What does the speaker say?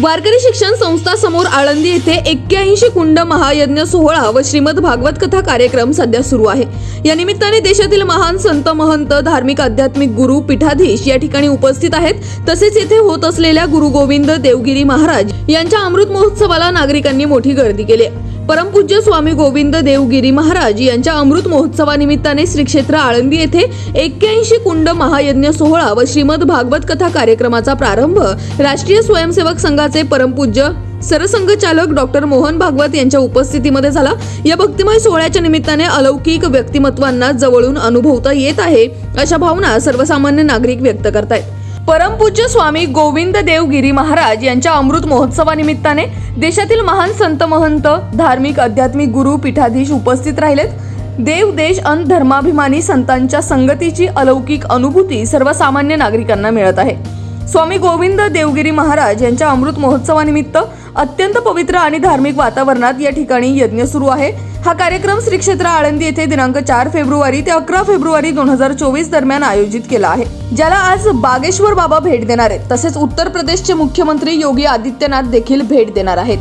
वारकरी शिक्षण संस्था समोर आळंदी येथे एक्क्याऐंशी कुंड महायज्ञ सोहळा व श्रीमद भागवत कथा कार्यक्रम सध्या सुरू आहे या निमित्ताने देशातील महान संत महंत धार्मिक आध्यात्मिक गुरु पीठाधीश या ठिकाणी उपस्थित आहेत तसेच येथे होत असलेल्या गुरु गोविंद देवगिरी महाराज यांच्या अमृत महोत्सवाला नागरिकांनी मोठी गर्दी केली आहे. परमपूज्य स्वामी गोविंद देवगिरी महाराज यांच्या अमृत महोत्सवानिमित्ताने श्री क्षेत्र आळंदी येथे एक्क्याऐंशी कुंड महायज्ञ सोहळा व श्रीमद भागवत कथा कार्यक्रमाचा प्रारंभ राष्ट्रीय स्वयंसेवक संघाचे परमपूज्य सरसंघचालक डॉक्टर मोहन भागवत यांच्या उपस्थितीमध्ये झाला. या भक्तिमय सोहळ्याच्या निमित्ताने अलौकिक व्यक्तिमत्वांना जवळून अनुभवता येत आहे अशा भावना सर्वसामान्य नागरिक व्यक्त करतायत. परमपूज्य स्वामी गोविंद देवगिरी महाराज यांच्या अमृत महोत्सवानिमित्ताने देशातील महान संत महंत धार्मिक आध्यात्मिक गुरु पीठाधीश उपस्थित राहिलेत. देव देश अन धर्माभिमानी संतांच्या संगतीची अलौकिक अनुभूती सर्वसामान्य नागरिकांना मिळत आहे. स्वामी गोविंद देवगिरी महाराज यांच्या अमृत महोत्सवानिमित्त अत्यंत पवित्र आणि धार्मिक वातावरणात या ठिकाणी यज्ञ सुरू आहे. हा कार्यक्रम श्री क्षेत्र आळंदी येथे दिनांक चार फेब्रुवारी ते अकरा फेब्रुवारी दोन हजार चोवीस दरम्यान आयोजित केला आहे ज्याला आज बागेश्वर बाबा भेट देणार आहेत. तसेच उत्तर प्रदेशचे मुख्यमंत्री योगी आदित्यनाथ देखील भेट देणार आहेत.